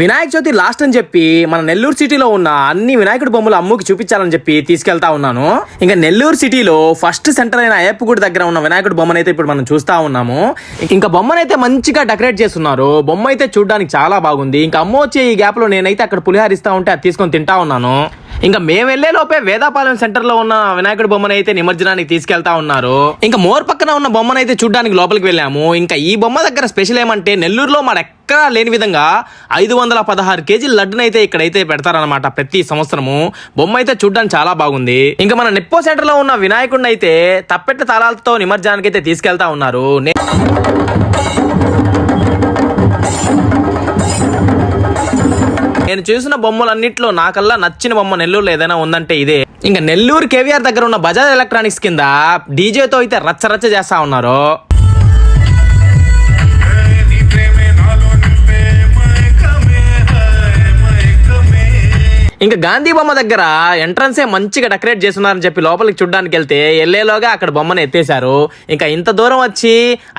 Vinayaka Chavithi last అని చెప్పి మన నెల్లూరు సిటీలో ఉన్న అన్ని వినాయకుడి బొమ్మలు అమ్ముకి చూపించాలని చెప్పి తీసుకెళ్తా ఉన్నాను. ఇంకా నెల్లూరు సిటీలో ఫస్ట్ సెంటర్ అయిన అయ్యప్ప గుడి దగ్గర ఉన్న వినాయకుడి బొమ్మనైతే ఇప్పుడు మనం చూస్తా ఉన్నాము. ఇంకా బొమ్మనైతే మంచిగా డెకరేట్ చేస్తున్నారు. బొమ్మ అయితే చూడడానికి చాలా బాగుంది. ఇంకా అమ్మ వచ్చే ఈ గ్యాప్లో నేనైతే అక్కడ పులిహారిస్తా ఉంటే అది తీసుకొని తింటా ఉన్నాను. ఇంకా మేము వెళ్ళే లోపే వేదాపాలెం సెంటర్లో ఉన్న వినాయకుడి బొమ్మను అయితే నిమజ్జనానికి తీసుకెళ్తా ఉన్నారు. ఇంకా మోర్ పక్కన ఉన్న బొమ్మను అయితే చూడడానికి లోపలికి వెళ్ళాము. ఇంకా ఈ బొమ్మ దగ్గర స్పెషల్ ఏమంటే నెల్లూరులో మన ఎక్కడా లేని విధంగా ఐదు వందల పదహారు కేజీల లడ్డునైతే అయితే ఇక్కడైతే పెడతారనమాట ప్రతి సంవత్సరము. బొమ్మ అయితే చూడడానికి చాలా బాగుంది. ఇంకా మన నిప్పో సెంటర్లో ఉన్న వినాయకుడిని అయితే తప్పెట్ట తాళాలతో నిమజ్జనానికి అయితే తీసుకెళ్తా ఉన్నారు. నేను చూసిన బొమ్మలన్నిట్లో నాకల్లా నచ్చిన బొమ్మ నెల్లూరులో ఏదైనా ఉందంటే ఇదే. ఇంకా నెల్లూరు కేవీఆర్ దగ్గర ఉన్న బజాజ్ ఎలక్ట్రానిక్స్ కింద డీజేతో అయితే రచ్చరచ్చ చేస్తా ఉన్నారు. ఇంకా గాంధీ బొమ్మ దగ్గర ఎంట్రన్సే మంచిగా డెకరేట్ చేస్తున్నారని చెప్పి లోపలికి చూడడానికి వెళ్తే ఎల్లేలోగా అక్కడ బొమ్మను ఎత్తేశారు. ఇంకా ఇంత దూరం వచ్చి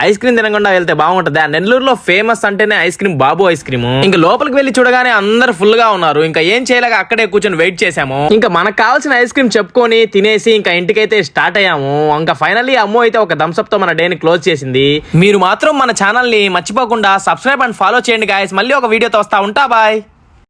ఐస్ క్రీమ్ తినకుండా వెళ్తే బాగుంటుంది? ఆ నెల్లూరులో ఫేమస్ అంటేనే ice cream Babu ice cream. ఇంకా లోపలికి వెళ్ళి చూడగానే అందరు ఫుల్గా ఉన్నారు. ఇంకా ఏం చేయలేక అక్కడే కూర్చొని వెయిట్ చేసాము ఇంకా మనకు కావాల్సిన ఐస్ క్రీమ్ చెప్పుకొని తినేసి ఇంకా ఇంటికైతే స్టార్ట్ అయ్యాము. ఇంకా ఫైనల్లీ అమ్మో అయితే ఒక థమ్స్అప్తో మన డేని క్లోజ్ చేసింది. మీరు మాత్రం మన ఛానల్ని మర్చిపోకుండా సబ్స్క్రైబ్ అండ్ ఫాలో చేయండి గాయస్ మళ్ళీ ఒక వీడియోతో వస్తా ఉంటా. బాయ్.